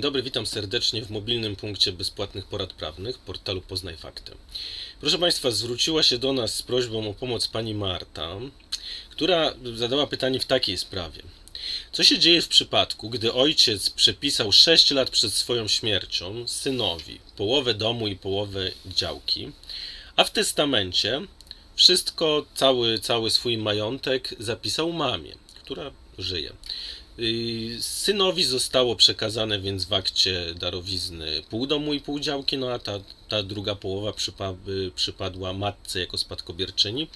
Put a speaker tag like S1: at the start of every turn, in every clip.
S1: dobry, witam serdecznie w mobilnym punkcie bezpłatnych porad prawnych portalu Poznaj Fakty. Proszę Państwa, zwróciła się do nas z prośbą o pomoc pani Marta, która zadała pytanie w takiej sprawie. Co się dzieje w przypadku, gdy ojciec przepisał 6 lat przed swoją śmiercią synowi połowę domu i połowę działki, a w testamencie wszystko, cały, cały swój majątek zapisał mamie, która żyje. Synowi zostało przekazane więc w akcie darowizny pół domu i pół działki, no a ta, ta druga połowa przypa, przypadła matce jako spadkobierczyni.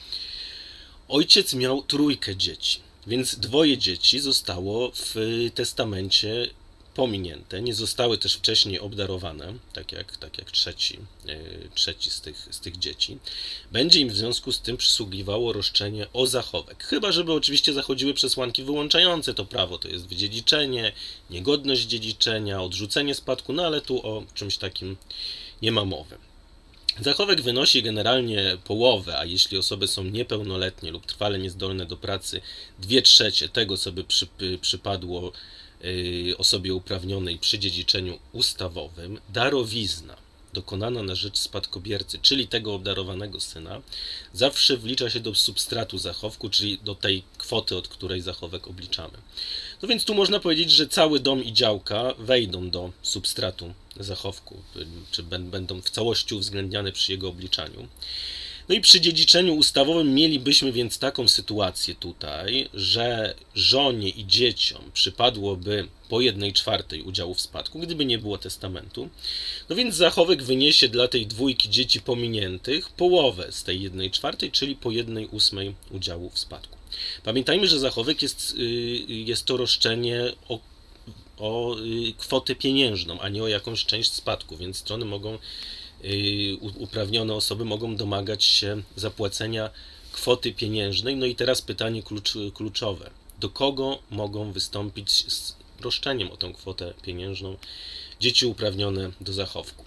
S1: Ojciec miał trójkę dzieci, więc dwoje dzieci zostało w testamencie pominięte, nie zostały też wcześniej obdarowane, tak jak, tak jak trzeci, e, trzeci z, tych, z tych dzieci. Będzie im w związku z tym przysługiwało roszczenie o zachowek. Chyba, żeby oczywiście zachodziły przesłanki wyłączające to prawo, to jest wydziedziczenie, niegodność dziedziczenia, odrzucenie spadku, no ale tu o czymś takim nie ma mowy. Zachowek wynosi generalnie połowę, a jeśli osoby są niepełnoletnie lub trwale niezdolne do pracy, dwie trzecie tego, co by przy, przypadło osobie uprawnionej przy dziedziczeniu ustawowym darowizna dokonana na rzecz spadkobiercy, czyli tego obdarowanego syna, zawsze wlicza się do substratu zachowku, czyli do tej kwoty, od której zachowek obliczamy. No więc tu można powiedzieć, że cały dom i działka wejdą do substratu zachowku, czy będą w całości uwzględniane przy jego obliczaniu. No i przy dziedziczeniu ustawowym mielibyśmy więc taką sytuację tutaj, że żonie i dzieciom przypadłoby po jednej czwartej udziału w spadku, gdyby nie było testamentu. No więc zachowek wyniesie dla tej dwójki dzieci pominiętych połowę z tej jednej czwartej, czyli po jednej ósmej udziału w spadku. Pamiętajmy, że zachowek jest, y, jest to roszczenie o o y, kwotę pieniężną, a nie o jakąś część spadku, więc strony mogą uprawnione osoby mogą domagać się zapłacenia kwoty pieniężnej. No i teraz pytanie klucz, kluczowe. Do kogo mogą wystąpić z roszczeniem o tę kwotę pieniężną dzieci uprawnione do zachowku?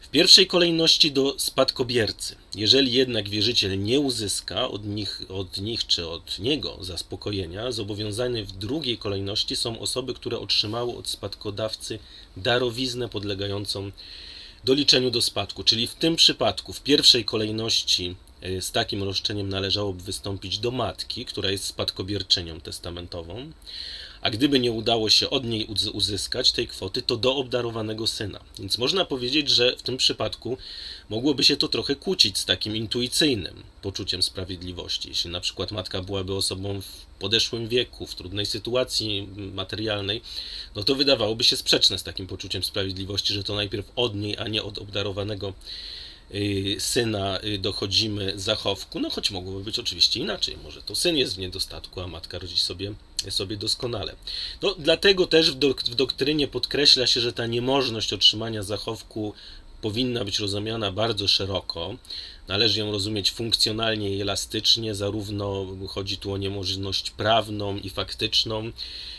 S1: W pierwszej kolejności do spadkobiercy. Jeżeli jednak wierzyciel nie uzyska od nich, od nich czy od niego zaspokojenia, zobowiązane w drugiej kolejności są osoby, które otrzymały od spadkodawcy darowiznę podlegającą doliczeniu do spadku. Czyli w tym przypadku w pierwszej kolejności e, z takim roszczeniem należałoby wystąpić do matki, która jest spadkobierczynią testamentową, a gdyby nie udało się od niej uzyskać tej kwoty, to do obdarowanego syna. Więc można powiedzieć, że w tym przypadku mogłoby się to trochę kłócić z takim intuicyjnym poczuciem sprawiedliwości. Jeśli na przykład matka byłaby osobą w podeszłym wieku, w trudnej sytuacji materialnej, no to wydawałoby się sprzeczne z takim poczuciem sprawiedliwości, że to najpierw od niej, a nie od obdarowanego syna y, dochodzimy zachowku, no choć mogłoby być oczywiście inaczej. Może to syn jest w niedostatku, a matka rodzi sobie, sobie doskonale. No, dlatego też w, dok w doktrynie podkreśla się, że ta niemożność otrzymania zachowku powinna być rozumiana bardzo szeroko. Należy ją rozumieć funkcjonalnie i elastycznie, zarówno chodzi tu o niemożność prawną i faktyczną,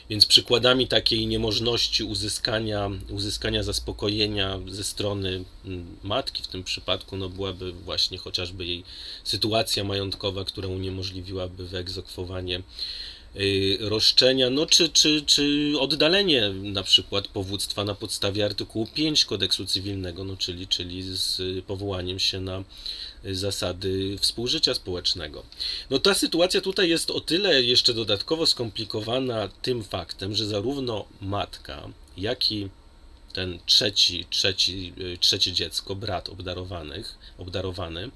S1: więc przykładami takiej niemożności uzyskania, uzyskania zaspokojenia ze strony mm, matki w tym przypadku no byłaby właśnie chociażby jej sytuacja majątkowa, która uniemożliwiłaby wyegzekwowanie roszczenia, no czy, czy, czy oddalenie na przykład powództwa na podstawie artykułu 5 kodeksu cywilnego, no czyli, czyli z powołaniem się na zasady współżycia społecznego. No ta sytuacja tutaj jest o tyle jeszcze dodatkowo skomplikowana tym faktem, że zarówno matka, jak i ten trzeci, trzeci, y, trzecie dziecko, brat obdarowanych, obdarowany, Y,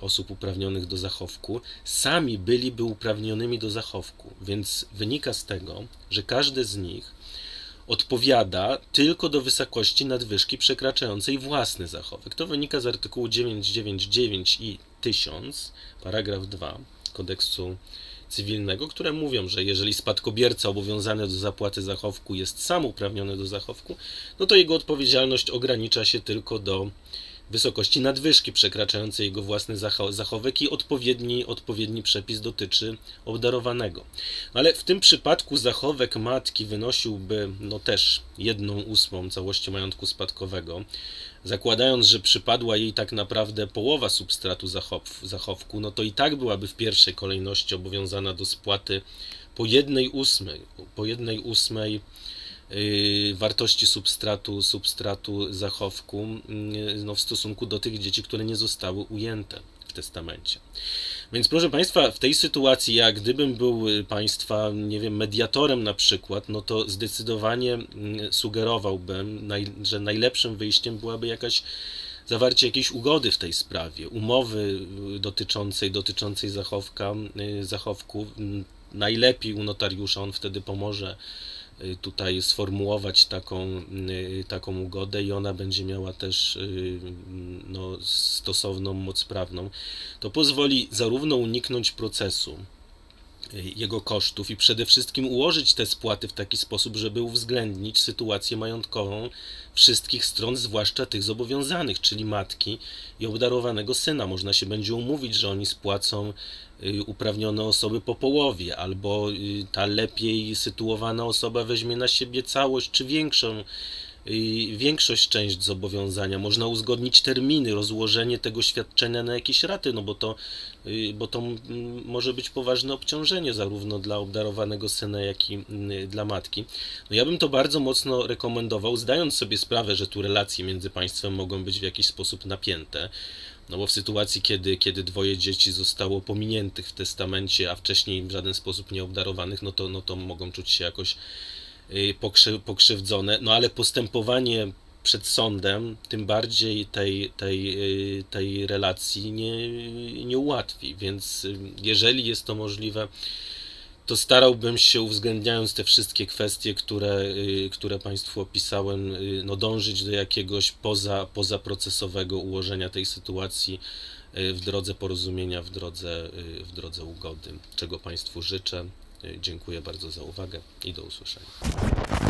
S1: osób uprawnionych do zachowku, sami byliby uprawnionymi do zachowku, więc wynika z tego, że każdy z nich odpowiada tylko do wysokości nadwyżki przekraczającej własny zachowek. To wynika z artykułu 999 i 1000, paragraf 2 kodeksu cywilnego, które mówią, że jeżeli spadkobierca obowiązany do zapłaty zachowku jest sam uprawniony do zachowku, no to jego odpowiedzialność ogranicza się tylko do wysokości nadwyżki przekraczającej jego własny zachowek i odpowiedni, odpowiedni przepis dotyczy obdarowanego. Ale w tym przypadku zachowek matki wynosiłby no też jedną ósmą całości majątku spadkowego, zakładając, że przypadła jej tak naprawdę połowa substratu zachow, zachowku, no to i tak byłaby w pierwszej kolejności obowiązana do spłaty po jednej ósmej, po jednej ósmej wartości substratu, substratu zachowku y, no, w stosunku do tych dzieci, które nie zostały ujęte w testamencie. Więc proszę Państwa, w tej sytuacji, jak gdybym był y, Państwa, nie wiem, mediatorem na przykład, no to zdecydowanie mm, sugerowałbym, że najlepszym wyjściem byłaby jakaś zawarcie jakiejś ugody w tej sprawie, umowy y, dotyczącej, dotyczącej zachowka, y, zachowku. Mm, Najlepiej u notariusza on wtedy pomoże y, tutaj sformułować taką, y, taką ugodę i ona będzie miała też y, no, stosowną moc prawną. To pozwoli zarówno uniknąć procesu, y, jego kosztów i przede wszystkim ułożyć te spłaty w taki sposób, żeby uwzględnić sytuację majątkową wszystkich stron, zwłaszcza tych zobowiązanych, czyli matki i obdarowanego syna. Można się będzie umówić, że oni spłacą y, uprawnione osoby po połowie, albo y, ta lepiej sytuowana osoba weźmie na siebie całość czy większą większość część zobowiązania. Można uzgodnić terminy, rozłożenie tego świadczenia na jakieś raty, no bo to, y, bo to może być poważne obciążenie zarówno dla obdarowanego syna, jak i y, dla matki. No ja bym to bardzo mocno rekomendował, zdając sobie sprawę, że tu relacje między państwem mogą być w jakiś sposób napięte. No bo w sytuacji, kiedy, kiedy dwoje dzieci zostało pominiętych w testamencie, a wcześniej w żaden sposób nie obdarowanych, no to, no to mogą czuć się jakoś pokrzywdzone. No ale postępowanie przed sądem tym bardziej tej, tej, y, tej relacji nie, nie ułatwi. Więc y, jeżeli jest to możliwe, to starałbym się, uwzględniając te wszystkie kwestie, które, y, które Państwu opisałem, y, no dążyć do jakiegoś poza, pozaprocesowego ułożenia tej sytuacji y, w drodze porozumienia, w drodze, y, w drodze ugody, czego Państwu życzę. Dziękuję bardzo za uwagę i do usłyszenia.